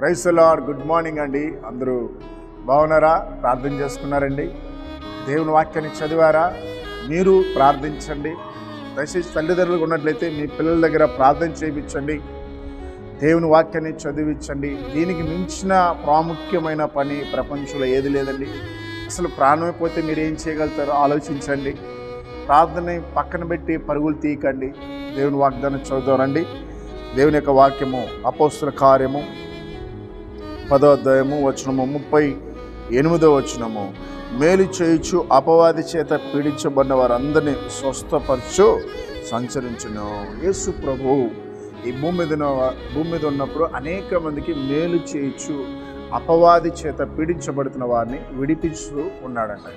Price lord. Good morning అండి. అందరూ బాగున్నారా? ప్రార్థన చేసుకున్నారండి? దేవుని వాక్యాన్ని చదివారా? మీరు ప్రార్థించండి. దయచేసి తల్లిదండ్రులు ఉన్నట్లయితే మీ పిల్లల దగ్గర ప్రార్థన చేయించండి. దేవుని వాక్యాన్ని చదివించండి. దీనికి మించిన ప్రాముఖ్యమైన పని ప్రపంచంలో ఏది లేదండి. అసలు ప్రాణమైపోతే మీరు ఏం చేయగలుగుతారో ఆలోచించండి. ప్రార్థన పక్కన పెట్టి పరుగులు తీయకండి. దేవుని వాగ్దానం చదువుతారండి దేవుని యొక్క వాక్యము అపోస్తుల కార్యము పదో అధ్యాయము వచనము ముప్పై ఎనిమిదో వచనము. మేలు చేయుచు అపవాది చేత పీడించబడిన వారందరినీ స్వస్థపరచు సంచరించును. యేసు ప్రభు ఈ భూమి మీద భూమి మీద ఉన్నప్పుడు అనేక మందికి మేలు చేయుచు అపవాది చేత పీడించబడుతున్న వారిని విడిపిస్తూ ఉన్నాడంట.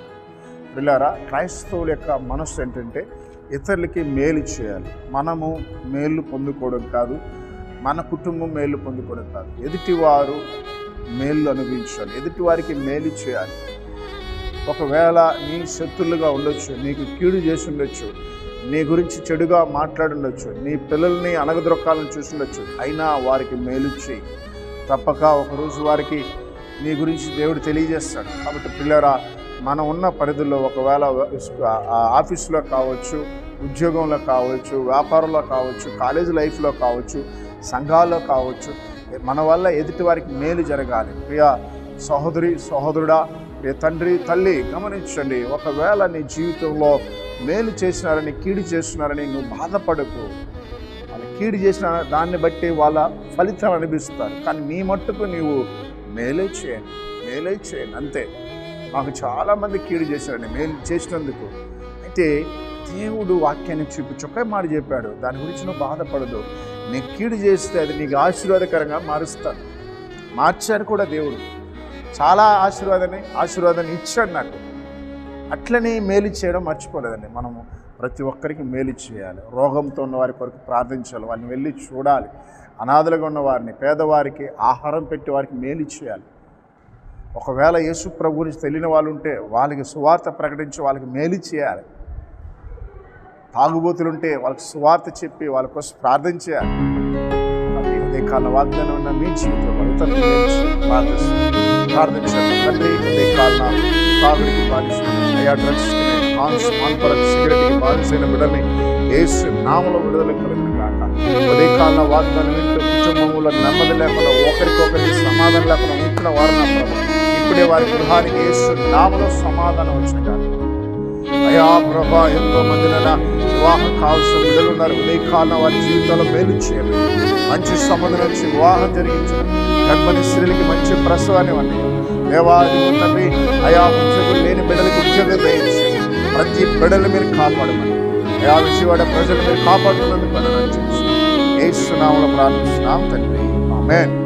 పిల్లారా క్రైస్తవుల యొక్క మనస్సు ఏంటంటే ఇతరులకి మేలు చేయాలి. మనము మేలు పొందుకోవడం కాదు మన కుటుంబం మేలు పొందుకోవడం కాదు. ఎదుటివారు మేలు అనుభవించాలి. ఎదుటి వారికి మేలు చేయాలి. ఒకవేళ నీ శత్రులుగా ఉండొచ్చు నీకు కీడు చేసి ఉండొచ్చు నీ గురించి చెడుగా మాట్లాడుండొచ్చు నీ పిల్లల్ని అనగదొక్కాలని చూసుండొచ్చు అయినా వారికి మేలు చేయి. తప్పక ఒకరోజు వారికి నీ గురించి దేవుడు తెలియజేస్తాడు. కాబట్టి పిల్లరా మనం ఉన్న పరిధుల్లో ఒకవేళ ఆ ఆఫీసులో కావచ్చు ఉద్యోగంలో కావచ్చు వ్యాపారంలో కావచ్చు కాలేజ్ లైఫ్లో కావచ్చు సంఘాల్లో కావచ్చు మన వల్ల ఎదుటి వారికి మేలు జరగాలి. ప్రియ సహోదరి సహోదరుడా ప్రియ తండ్రి తల్లి గమనించండి. ఒకవేళ నీ జీవితంలో మేలు చేసినారని కీడు చేస్తున్నారని నువ్వు బాధపడకు. వాళ్ళు కీడు చేసిన దాన్ని బట్టి వాళ్ళ ఫలితం అనిపిస్తారు. కానీ నీ మట్టుకు నీవు మేలే చేయండి మేలే చేయండి అంతే. మాకు చాలామంది కీడు చేశారండి. మేలు చేసినందుకు. అయితే దేవుడు వాక్యాన్ని చూపించి ఒకే మాట చెప్పాడు. దాని గురించి నువ్వు బాధపడదు. నీకు కీడు చేస్తే అది నీకు ఆశీర్వాదకరంగా మారుస్తాను మార్చాడు కూడా దేవుడు. చాలా ఆశీర్వాదాన్ని ఆశీర్వాదాన్ని ఇచ్చాడు నాకు. అట్లనే మేలు చేయడం మర్చిపోలేదండి. మనము ప్రతి ఒక్కరికి మేలు చేయాలి. రోగంతో ఉన్న వారి కొరకు ప్రార్థించాలి. వారిని వెళ్ళి చూడాలి. అనాథలుగా ఉన్న వారిని పేదవారికి ఆహారం పెట్టి వారికి మేలు చేయాలి. ఒకవేళ యేసు ప్రభు గురించి తెలియని వాళ్ళు ఉంటే వాళ్ళకి సువార్త ప్రకటించి వాళ్ళకి మేలు చేయాలి. తాగుబోతులుంటే వాళ్ళకి సువార్త చెప్పి వాళ్ళ కోసం ప్రార్థన చేయాలి కాబట్టి కాల వాగ్దానం ఉన్న మీ జీవితంలో ఇతరులు ప్రార్థించండి. తండ్రి ఉదయ తాగుడికి బాధించిన అయ్యా డ్రగ్స్ హాన్స్ సిగరెట్కి బాధించిన బిడ్డని ఏసు నామల విడుదల కలిగిన కాక ఉదయ వాగ్దానం వింటూ కుటుంబంలో నెమ్మది లేకుండా ఒకరికొకరికి సమాధానం లేకుండా ఉంటున్న వారు నా ఇప్పుడే వారి గృహానికి ఏసు నామలో సమాధానం వచ్చిన కాక అయా ప్రభా ఎంతో మంది వివాహం కావాల్సిన బిడ్డలు ఉన్నారు. ఉదయకాలం వారి జీవితంలో మేలు చేయాలి మంచి సంబంధం వచ్చి వివాహం జరిగించడం. గర్భిణీ స్త్రీలకి మంచి ప్రసవాన్ని ఇవ్వండి. దేవాది ఉన్నవి అయా ఉద్యోగులు లేని బిడ్డలకు ఉద్యోగం దయించండి ప్రతి బిడ్డలు మీరు కాపాడమని. అయా విజయవాడ ప్రజలు మీరు కాపాడుతున్నందుకు వందనాలు చేసి ఏ సునామలు ప్రార్థిస్తున్నాం తండ్రి. ఆమెన్.